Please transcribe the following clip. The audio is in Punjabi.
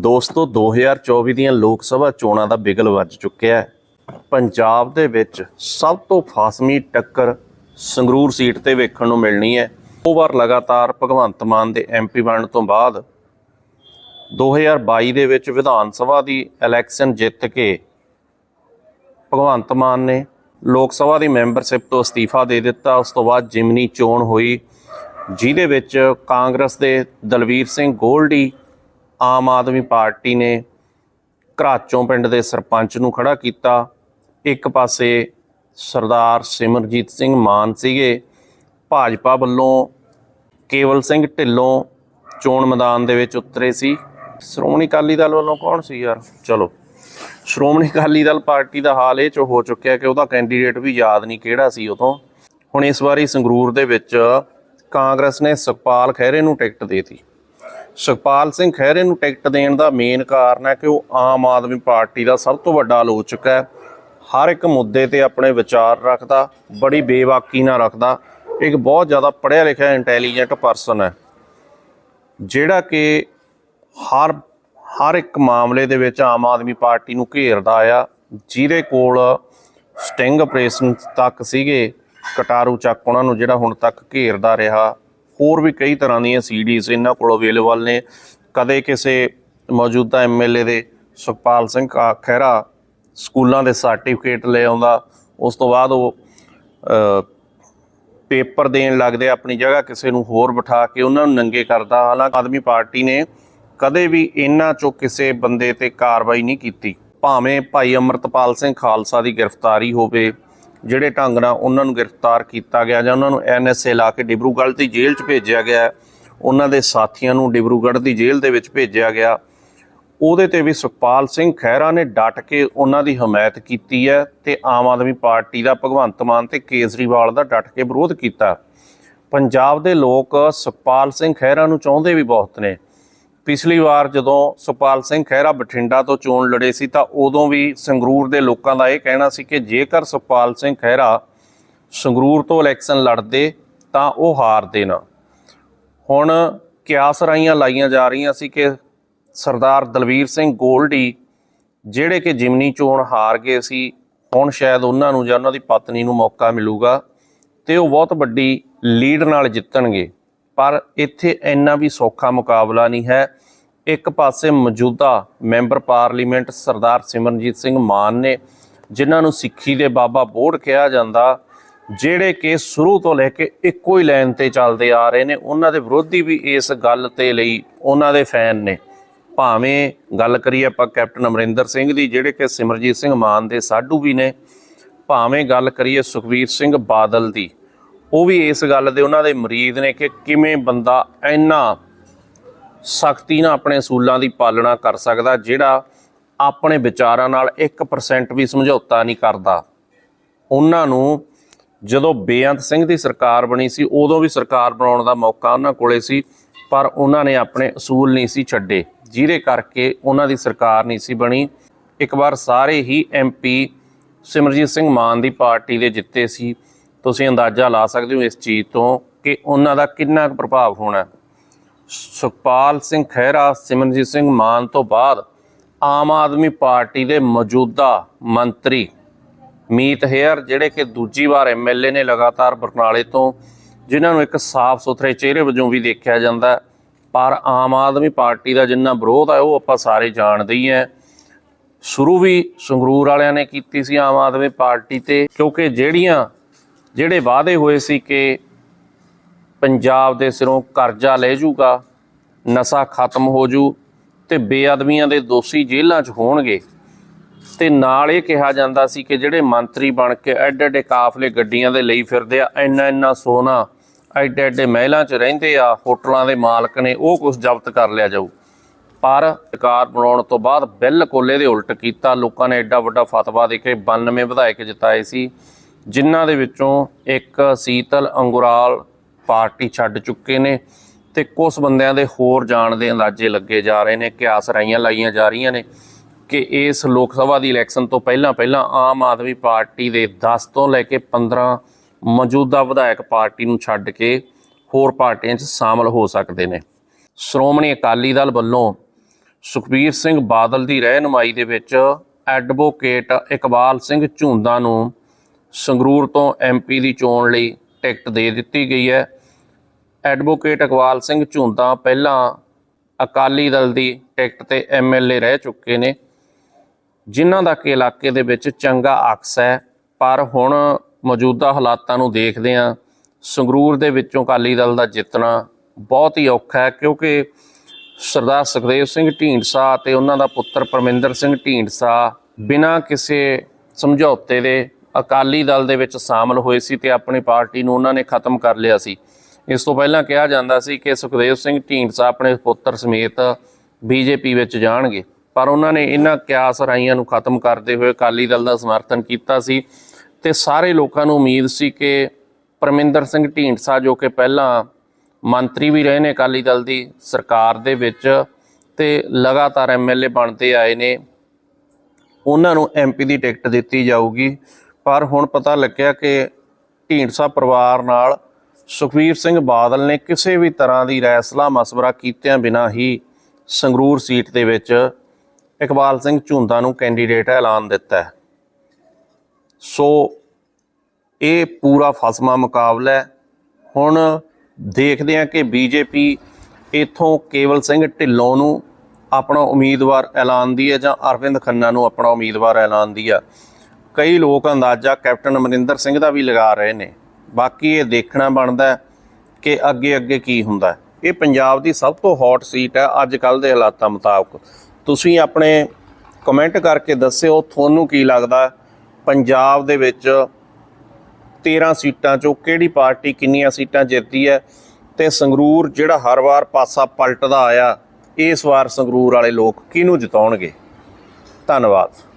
ਦੋਸਤੋ 2024 ਦੀਆਂ ਲੋਕ ਸਭਾ ਚੋਣਾਂ ਦਾ ਬਿਗਲ ਵੱਜ ਚੁੱਕਿਆ ਹੈ। ਪੰਜਾਬ ਦੇ ਵਿੱਚ ਸਭ ਤੋਂ ਫਾਸਮੀ ਟੱਕਰ ਸੰਗਰੂਰ ਸੀਟ ਤੇ ਵੇਖਣ ਨੂੰ ਮਿਲਣੀ ਹੈ। ਉਹ ਵਾਰ ਲਗਾਤਾਰ ਭਗਵੰਤ ਮਾਨ ਦੇ ਐਮਪੀ ਬਣਨ ਤੋਂ ਬਾਅਦ 2022 ਦੇ ਵਿੱਚ ਵਿਧਾਨ ਸਭਾ ਦੀ ਇਲੈਕਸ਼ਨ ਜਿੱਤ ਕੇ ਭਗਵੰਤ ਮਾਨ ਨੇ ਲੋਕ ਸਭਾ ਦੀ ਮੈਂਬਰਸ਼ਿਪ ਤੋਂ ਅਸਤੀਫਾ ਦੇ ਦਿੱਤਾ। ਉਸ ਤੋਂ ਬਾਅਦ ਜਿਮਨੀ ਚੋਣ ਹੋਈ, ਜਿਹਦੇ ਵਿੱਚ ਕਾਂਗਰਸ ਦੇ ਦਲਵੀਰ ਸਿੰਘ ਗੋਲਡੀ ਆਮ ਆਦਮੀ ਪਾਰਟੀ ਨੇ ਘਰਾਚੋਂ ਪਿੰਡ ਦੇ ਸਰਪੰਚ ਨੂੰ ਖੜਾ ਕੀਤਾ। ਇੱਕ ਪਾਸੇ ਸਰਦਾਰ ਸਿਮਰਜੀਤ ਸਿੰਘ ਮਾਨ ਸੀਗੇ। ਭਾਜਪਾ ਵੱਲੋਂ ਕੇਵਲ ਸਿੰਘ ਢਿੱਲੋਂ ਚੋਣ ਮੈਦਾਨ ਦੇ ਵਿੱਚ ਉਤਰੇ ਸੀ। ਸ਼੍ਰੋਮਣੀ ਅਕਾਲੀ ਦਲ ਵੱਲੋਂ ਕੌਣ ਸੀ ਯਾਰ? ਚਲੋ, ਸ਼੍ਰੋਮਣੀ ਅਕਾਲੀ ਦਲ ਪਾਰਟੀ ਦਾ ਹਾਲ ਇਹ ਚ ਹੋ ਚੁੱਕਿਆ ਕਿ ਉਹਦਾ ਕੈਂਡੀਡੇਟ ਵੀ ਯਾਦ ਨਹੀਂ ਕਿਹੜਾ ਸੀ ਉਦੋਂ। ਹੁਣ ਇਸ ਵਾਰੀ ਸੰਗਰੂਰ ਦੇ ਵਿੱਚ ਕਾਂਗਰਸ ਨੇ ਸੁਖਪਾਲ ਖਹਿਰੇ ਨੂੰ ਟਿਕਟ ਦੇਤੀ। ਸੁਖਪਾਲ ਸਿੰਘ ਖਹਿਰੇ ਨੂੰ ਟਿਕਟ ਦੇਣ ਦਾ ਮੇਨ ਕਾਰਨ ਹੈ ਕਿ ਉਹ ਆਮ ਆਦਮੀ ਪਾਰਟੀ ਦਾ ਸਭ ਤੋਂ ਵੱਡਾ ਆਲੋਚਕ ਹੈ। ਹਰ ਇੱਕ ਮੁੱਦੇ ਤੇ ਆਪਣੇ ਵਿਚਾਰ ਰੱਖਦਾ, ਬੜੀ ਬੇਵਾਕੀ ਨਾਲ ਰੱਖਦਾ। ਇੱਕ ਬਹੁਤ ਜ਼ਿਆਦਾ ਪੜ੍ਹਿਆ ਲਿਖਿਆ ਇੰਟੈਲੀਜੈਂਟ ਪਰਸਨ ਹੈ। ਜਿਹੜਾ ਕਿ ਹਰ ਹਰ ਇੱਕ ਮਾਮਲੇ ਦੇ ਵਿੱਚ ਆਮ ਆਦਮੀ ਪਾਰਟੀ ਨੂੰ ਘੇਰਦਾ ਆ। ਜਿਹਦੇ ਕੋਲ ਸਟਿੰਗ ਆਪਰੇਸ਼ਨ ਤੱਕ ਸੀਗੇ, ਕਟਾਰੂ ਚੱਕ ਉਹਨਾਂ ਨੂੰ ਜਿਹੜਾ ਹੁਣ ਤੱਕ ਘੇਰਦਾ ਰਿਹਾ। ਹੋਰ ਵੀ ਕਈ ਤਰ੍ਹਾਂ ਦੀਆਂ ਸੀਡੀਜ਼ ਇਹਨਾਂ ਕੋਲ ਅਵੇਲੇਬਲ ਨੇ। ਕਦੇ ਕਿਸੇ ਮੌਜੂਦਾ ਐਮਐਲਏ ਦੇ ਸੁਖਪਾਲ ਸਿੰਘ ਖਹਿਰਾ ਸਕੂਲਾਂ ਦੇ ਸਰਟੀਫਿਕੇਟ ਲੈ ਆਉਂਦਾ, ਉਸ ਤੋਂ ਬਾਅਦ ਉਹ ਪੇਪਰ ਦੇਣ ਲੱਗਦੇ ਆਪਣੀ ਜਗ੍ਹਾ ਕਿਸੇ ਨੂੰ ਹੋਰ ਬਿਠਾ ਕੇ ਉਹਨਾਂ ਨੂੰ ਨੰਗੇ ਕਰਦਾ। ਹਾਲਾਂਕਿ ਆਦਮੀ ਪਾਰਟੀ ਨੇ ਕਦੇ ਵੀ ਇਹਨਾਂ ਚੋਂ ਕਿਸੇ ਬੰਦੇ ਤੇ ਕਾਰਵਾਈ ਨਹੀਂ ਕੀਤੀ। ਭਾਵੇਂ ਭਾਈ ਅਮਰਤਪਾਲ ਸਿੰਘ ਖਾਲਸਾ ਦੀ ਗ੍ਰਿਫਤਾਰੀ ਹੋਵੇ ਜਿਹੜੇ ਢੰਗ ਨਾਲ ਉਹਨਾਂ ਨੂੰ ਗ੍ਰਿਫਤਾਰ ਕੀਤਾ ਗਿਆ ਜਾਂ ਉਹਨਾਂ ਨੂੰ ਐਨਐਸਏ ਲਾ ਕੇ ਡਿਬਰੂਗੜ੍ਹ ਦੀ ਜੇਲ੍ਹ 'ਚ ਭੇਜਿਆ ਗਿਆ ਉਹਨਾਂ ਦੇ ਸਾਥੀਆਂ ਨੂੰ ਡਿਬਰੂਗੜ੍ਹ ਦੀ ਜੇਲ੍ਹ ਦੇ ਵਿੱਚ ਭੇਜਿਆ ਗਿਆ। ਉਹਦੇ ਤੇ ਵੀ ਸੁਖਪਾਲ ਸਿੰਘ ਖਹਿਰਾ ਨੇ ਡਟ ਕੇ ਉਹਨਾਂ ਦੀ ਹਮਾਇਤ ਕੀਤੀ ਹੈ ਤੇ ਆਮ ਆਦਮੀ ਪਾਰਟੀ ਦਾ ਭਗਵੰਤ ਮਾਨ ਤੇ ਕੇਜਰੀਵਾਲ ਦਾ ਡਟ ਕੇ ਵਿਰੋਧ ਕੀਤਾ। ਪੰਜਾਬ ਦੇ ਲੋਕ ਸੁਖਪਾਲ ਸਿੰਘ ਖਹਿਰਾ ਨੂੰ ਚਾਹੁੰਦੇ ਵੀ ਬਹੁਤ ਨੇ। ਪਿਛਲੀ ਵਾਰ ਜਦੋਂ ਸੁਖਪਾਲ ਸਿੰਘ ਖਹਿਰਾ ਬਠਿੰਡਾ ਤੋਂ ਚੋਣ ਲੜੇ ਸੀ ਤਾਂ ਉਦੋਂ ਵੀ ਸੰਗਰੂਰ ਦੇ ਲੋਕਾਂ ਦਾ ਇਹ ਕਹਿਣਾ ਸੀ ਕਿ ਜੇਕਰ ਸੁਖਪਾਲ ਸਿੰਘ ਖਹਿਰਾ ਸੰਗਰੂਰ ਤੋਂ ਇਲੈਕਸ਼ਨ ਲੜਦੇ ਤਾਂ ਉਹ ਹਾਰਦੇ ਨਾ ਹੁਣ ਕਿਆਸ ਰਾਈਆਂ ਲਾਈਆਂ ਜਾ ਰਹੀਆਂ ਸੀ ਕਿ ਸਰਦਾਰ ਦਲਵੀਰ ਸਿੰਘ ਗੋਲਡੀ, ਜਿਹੜੇ ਕਿ ਜਿਮਨੀ ਚੋਣ ਹਾਰ ਗਏ ਸੀ, ਹੁਣ ਸ਼ਾਇਦ ਉਹਨਾਂ ਨੂੰ ਜਾਂ ਉਹਨਾਂ ਦੀ ਪਤਨੀ ਨੂੰ ਮੌਕਾ ਮਿਲੂਗਾ ਤੇ ਉਹ ਬਹੁਤ ਵੱਡੀ ਲੀਡ ਨਾਲ ਜਿੱਤਣਗੇ। ਪਰ ਇੱਥੇ ਇੰਨਾ ਵੀ ਸੌਖਾ ਮੁਕਾਬਲਾ ਨਹੀਂ ਹੈ। ਇੱਕ ਪਾਸੇ ਮੌਜੂਦਾ ਮੈਂਬਰ ਪਾਰਲੀਮੈਂਟ ਸਰਦਾਰ ਸਿਮਰਨਜੀਤ ਸਿੰਘ ਮਾਨ ਨੇ, ਜਿਨ੍ਹਾਂ ਨੂੰ ਸਿੱਖੀ ਦੇ ਬਾਬਾ ਬੋੜ ਕਿਹਾ ਜਾਂਦਾ, ਜਿਹੜੇ ਕਿ ਸ਼ੁਰੂ ਤੋਂ ਲੈ ਕੇ ਇੱਕੋ ਹੀ ਲਾਈਨ ਤੇ ਚੱਲਦੇ ਆ ਰਹੇ ਨੇ, ਉਹਨਾਂ ਦੇ ਵਿਰੋਧੀ ਵੀ ਇਸ ਗੱਲ ਤੇ ਲਈ ਉਹਨਾਂ ਦੇ ਫੈਨ ਨੇ। ਭਾਵੇਂ ਗੱਲ ਕਰੀਏ ਆਪਾਂ ਕੈਪਟਨ ਅਮਰਿੰਦਰ ਸਿੰਘ ਦੀ, ਜਿਹੜੇ ਕਿ ਸਿਮਰਜੀਤ ਸਿੰਘ ਮਾਨ ਦੇ ਸਾਡੂ ਵੀ ਨੇ, ਭਾਵੇਂ ਗੱਲ ਕਰੀਏ ਸੁਖਵੀਰ ਸਿੰਘ ਬਾਦਲ ਦੀ ਉਹ ਵੀ ਇਸ ਗੱਲ ਦੇ ਉਹਨਾਂ ਦੇ ਮਰੀਦ ਨੇ ਕਿ ਕਿਵੇਂ ਬੰਦਾ ਇੰਨਾ ਸਖਤੀ ਨਾਲ ਆਪਣੇ ਅਸੂਲਾਂ ਦੀ ਪਾਲਣਾ ਕਰ ਸਕਦਾ ਜਿਹੜਾ ਆਪਣੇ ਵਿਚਾਰਾਂ ਨਾਲ 1% ਵੀ ਸਮਝੌਤਾ ਨਹੀਂ ਕਰਦਾ। ਉਹਨਾਂ ਨੂੰ ਜਦੋਂ ਬੇਅੰਤ ਸਿੰਘ ਦੀ ਸਰਕਾਰ ਬਣੀ ਸੀ, ਉਦੋਂ ਵੀ ਸਰਕਾਰ ਬਣਾਉਣ ਦਾ ਮੌਕਾ ਉਹਨਾਂ ਕੋਲੇ ਸੀ, ਪਰ ਉਹਨਾਂ ਨੇ ਆਪਣੇ ਅਸੂਲ ਨਹੀਂ ਸੀ ਛੱਡੇ। ਜਿਹਦੇ ਕਰਕੇ ਉਹਨਾਂ ਦੀ ਸਰਕਾਰ ਨਹੀਂ ਸੀ ਬਣੀ। ਇੱਕ ਵਾਰ ਸਾਰੇ ਹੀ ਐਮਪੀ ਸਿਮਰਜੀਤ ਸਿੰਘ ਮਾਨ ਦੀ ਪਾਰਟੀ ਦੇ ਜਿੱਤੇ ਸੀ। ਤੁਸੀਂ ਅੰਦਾਜ਼ਾ ਲਾ ਸਕਦੇ ਹੋ ਇਸ ਚੀਜ਼ ਤੋਂ ਕਿ ਉਹਨਾਂ ਦਾ ਕਿੰਨਾ ਕੁ ਪ੍ਰਭਾਵ ਹੋਣਾ ਸੁਖਪਾਲ ਸਿੰਘ ਖਹਿਰਾ, ਸਿਮਰਨਜੀਤ ਸਿੰਘ ਮਾਨ ਤੋਂ ਬਾਅਦ ਆਮ ਆਦਮੀ ਪਾਰਟੀ ਦੇ ਮੌਜੂਦਾ ਮੰਤਰੀ ਮੀਤ ਹੇਅਰ, ਜਿਹੜੇ ਕਿ ਦੂਜੀ ਵਾਰ ਐਮਐਲਏ ਨੇ ਲਗਾਤਾਰ ਬਰਨਾਲੇ ਤੋਂ, ਜਿਨ੍ਹਾਂ ਨੂੰ ਇੱਕ ਸਾਫ਼ ਸੁਥਰੇ ਚਿਹਰੇ ਵਜੋਂ ਵੀ ਦੇਖਿਆ ਜਾਂਦਾ ਪਰ ਆਮ ਆਦਮੀ ਪਾਰਟੀ ਦਾ ਜਿੰਨਾ ਵਿਰੋਧ ਹੈ, ਉਹ ਆਪਾਂ ਸਾਰੇ ਜਾਣਦੇ ਹੀ ਹੈ। ਸ਼ੁਰੂ ਵੀ ਸੰਗਰੂਰ ਵਾਲਿਆਂ ਨੇ ਕੀਤੀ ਸੀ ਆਮ ਆਦਮੀ ਪਾਰਟੀ ਤੇ, ਕਿਉਂਕਿ ਜਿਹੜੀਆਂ ਜਿਹੜੇ ਵਾਅਦੇ ਹੋਏ ਸੀ ਕਿ ਪੰਜਾਬ ਦੇ ਸਿਰੋਂ ਕਰਜ਼ਾ ਲੈ ਜੂਗਾ, ਨਸ਼ਾ ਖਤਮ ਹੋ ਜੂ ਤੇ ਬੇਅਦਬੀਆਂ ਦੇ ਦੋਸ਼ੀ ਜੇਲ੍ਹਾਂ 'ਚ ਹੋਣਗੇ। ਤੇ ਨਾਲ ਇਹ ਕਿਹਾ ਜਾਂਦਾ ਸੀ ਕਿ ਜਿਹੜੇ ਮੰਤਰੀ ਬਣ ਕੇ ਐਡੇ ਐਡੇ ਕਾਫਲੇ ਗੱਡੀਆਂ ਦੇ ਲਈ ਫਿਰਦੇ ਆ ਇੰਨਾ ਇੰਨਾ ਸੋਨਾ ਐਡੇ ਐਡੇ ਮਹਿਲਾਂ 'ਚ ਰਹਿੰਦੇ ਆ, ਹੋਟਲਾਂ ਦੇ ਮਾਲਕ ਨੇ, ਉਹ ਕੁਝ ਜ਼ਬਤ ਕਰ ਲਿਆ ਜਾਊ। ਪਰ ਸਰਕਾਰ ਬਣਾਉਣ ਤੋਂ ਬਾਅਦ ਬਿਲਕੁਲ ਇਹਦੇ ਉਲਟ ਕੀਤਾ, ਲੋਕਾਂ ਨੇ ਐਡਾ ਵੱਡਾ ਫਤਵਾ ਦੇ ਕੇ 92 ਵਿਧਾਇਕ ਜਿਤਾਏ ਸੀ। ਜਿਨ੍ਹਾਂ ਦੇ ਵਿੱਚੋਂ ਇੱਕ ਸੀਤਲ ਅੰਗੁਰਾਲ ਪਾਰਟੀ ਛੱਡ ਚੁੱਕੇ ਨੇ ਤੇ ਕੁਝ ਬੰਦਿਆਂ ਦੇ ਹੋਰ ਜਾਣ ਦੇ ਅੰਦਾਜ਼ੇ ਲੱਗੇ ਜਾ ਰਹੇ ਨੇ, ਕਿਆਸ ਰਾਈਆਂ ਲਾਈਆਂ ਜਾ ਰਹੀਆਂ ਨੇ ਕਿ ਇਸ ਲੋਕ ਸਭਾ ਦੀ ਇਲੈਕਸ਼ਨ ਤੋਂ ਪਹਿਲਾਂ ਪਹਿਲਾਂ ਆਮ ਆਦਮੀ ਪਾਰਟੀ ਦੇ 10 ਤੋਂ ਲੈ ਕੇ 15 ਮੌਜੂਦਾ ਵਿਧਾਇਕ ਪਾਰਟੀ ਨੂੰ ਛੱਡ ਕੇ ਹੋਰ ਪਾਰਟੀਆਂ 'ਚ ਸ਼ਾਮਲ ਹੋ ਸਕਦੇ ਨੇ। ਸ਼੍ਰੋਮਣੀ ਅਕਾਲੀ ਦਲ ਵੱਲੋਂ ਸੁਖਬੀਰ ਸਿੰਘ ਬਾਦਲ ਦੀ ਰਹਿਨੁਮਾਈ ਦੇ ਵਿੱਚ ਐਡਵੋਕੇਟ ਇਕਬਾਲ ਸਿੰਘ ਝੁੰਦਾ ਨੂੰ ਸੰਗਰੂਰ ਤੋਂ ਐਮਪੀ ਦੀ ਚੋਣ ਲਈ ਟਿਕਟ ਦੇ ਦਿੱਤੀ ਗਈ ਹੈ। ਐਡਵੋਕੇਟ ਇਕਬਾਲ ਸਿੰਘ ਝੁੰਦਾ ਪਹਿਲਾਂ ਅਕਾਲੀ ਦਲ ਦੀ ਟਿਕਟ ਤੇ ਐਮਐਲਏ ਰਹਿ ਚੁੱਕੇ ਨੇ, ਜਿਨ੍ਹਾਂ ਦਾ ਕਿ ਇਲਾਕੇ ਦੇ ਵਿੱਚ ਚੰਗਾ ਅਕਸ ਹੈ। ਪਰ ਹੁਣ ਮੌਜੂਦਾ ਹਾਲਾਤਾਂ ਨੂੰ ਦੇਖਦੇ ਹਾਂ। ਸੰਗਰੂਰ ਦੇ ਵਿੱਚੋਂ ਅਕਾਲੀ ਦਲ ਦਾ ਜਿੱਤਣਾ ਬਹੁਤ ਹੀ ਔਖਾ ਹੈ, ਕਿਉਂਕਿ ਸਰਦਾਰ ਸੁਖਦੇਵ ਸਿੰਘ ਢੀਂਡਸਾ ਅਤੇ ਉਹਨਾਂ ਦਾ ਪੁੱਤਰ ਪਰਮਿੰਦਰ ਸਿੰਘ ਢੀਂਡਸਾ ਬਿਨਾਂ ਕਿਸੇ ਸਮਝੌਤੇ ਦੇ ਅਕਾਲੀ ਦਲ ਦੇ ਵਿੱਚ ਸ਼ਾਮਲ ਹੋਏ ਸੀ ਤੇ ਆਪਣੀ ਪਾਰਟੀ ਨੂੰ ਉਹਨਾਂ ਨੇ ਖਤਮ ਕਰ ਲਿਆ ਸੀ। ਇਸ ਤੋਂ ਪਹਿਲਾਂ ਕਿਹਾ ਜਾਂਦਾ ਸੀ ਕਿ ਸੁਖਦੇਵ ਸਿੰਘ ਢੀਂਡਸਾ ਆਪਣੇ ਪੁੱਤਰ ਸਮੇਤ ਬੀਜੇਪੀ ਵਿੱਚ ਜਾਣਗੇ। ਪਰ ਉਹਨਾਂ ਨੇ ਇਹਨਾਂ ਕਿਆਸ ਰਾਈਆਂ ਨੂੰ ਖਤਮ ਕਰਦੇ ਹੋਏ ਅਕਾਲੀ ਦਲ ਦਾ ਸਮਰਥਨ ਕੀਤਾ ਸੀ ਤੇ ਸਾਰੇ ਲੋਕਾਂ ਨੂੰ ਉਮੀਦ ਸੀ ਕਿ ਪਰਮਿੰਦਰ ਸਿੰਘ ਢੀਂਡਸਾ, ਜੋ ਕਿ ਪਹਿਲਾਂ ਮੰਤਰੀ ਵੀ ਰਹੇ ਨੇ ਅਕਾਲੀ ਦਲ ਦੀ ਸਰਕਾਰ ਦੇ ਵਿੱਚ ਤੇ ਲਗਾਤਾਰ ਐਮਐਲਏ ਬਣਦੇ ਆਏ ਨੇ, ਉਹਨਾਂ ਨੂੰ ਐਮਪੀ ਦੀ ਟਿਕਟ ਦਿੱਤੀ ਜਾਊਗੀ। ਪਰ ਹੁਣ ਪਤਾ ਲੱਗਿਆ ਕਿ ਢੀਂਡਸਾ ਪਰਿਵਾਰ ਨਾਲ ਸੁਖਵੀਰ ਸਿੰਘ ਬਾਦਲ ਨੇ ਕਿਸੇ ਵੀ ਤਰ੍ਹਾਂ ਦੀ ਰੈਸਲਾ ਮਸਵਰਾ ਕੀਤਿਆਂ ਬਿਨਾਂ ਹੀ ਸੰਗਰੂਰ ਸੀਟ ਦੇ ਵਿੱਚ ਇਕਬਾਲ ਸਿੰਘ ਝੁੰਦਾ ਨੂੰ ਕੈਂਡੀਡੇਟ ਐਲਾਨ ਦਿੱਤਾ ਹੈ। ਸੋ ਇਹ ਪੂਰਾ ਫਸਮਾ ਮੁਕਾਬਲਾ ਹੈ। ਹੁਣ ਦੇਖਦੇ ਹਾਂ ਕਿ ਬੀਜੇਪੀ ਇਥੋਂ ਕੇਵਲ ਸਿੰਘ ਢਿੱਲੋਂ ਨੂੰ ਆਪਣਾ ਉਮੀਦਵਾਰ ਐਲਾਨਦੀ ਹੈ ਜਾਂ ਅਰਵਿੰਦ ਖੰਨਾ ਨੂੰ ਆਪਣਾ ਉਮੀਦਵਾਰ ਐਲਾਨਦੀ ਆ ਕਈ ਲੋਕ ਅੰਦਾਜ਼ਾ ਕੈਪਟਨ ਅਮਰਿੰਦਰ ਸਿੰਘ ਦਾ ਵੀ ਲਗਾ ਰਹੇ ਨੇ। ਬਾਕੀ ਇਹ ਦੇਖਣਾ ਬਣਦਾ ਕਿ ਅੱਗੇ ਅੱਗੇ ਕੀ ਹੁੰਦਾ ਇਹ ਪੰਜਾਬ ਦੀ ਸਭ ਤੋਂ ਹੌਟ ਸੀਟ ਹੈ ਅੱਜ ਕੱਲ ਦੇ ਹਾਲਾਤਾਂ ਮੁਤਾਬਕ। ਤੁਸੀਂ ਆਪਣੇ ਕਮੈਂਟ ਕਰਕੇ ਦੱਸਿਓ, ਤੁਹਾਨੂੰ ਕੀ ਲੱਗਦਾ ਪੰਜਾਬ ਦੇ ਵਿੱਚ 13 ਸੀਟਾਂ ਚੋਂ ਕਿਹੜੀ ਪਾਰਟੀ ਕਿੰਨੀਆਂ ਸੀਟਾਂ ਜਿੱਤਦੀ ਹੈ ਤੇ ਸੰਗਰੂਰ ਜਿਹੜਾ ਹਰ ਵਾਰ ਪਾਸਾ ਪਲਟਦਾ ਆਇਆ, ਇਸ ਵਾਰ ਸੰਗਰੂਰ ਵਾਲੇ ਲੋਕ ਕਿਹਨੂੰ ਜਿਤਾਉਣਗੇ? ਧੰਨਵਾਦ।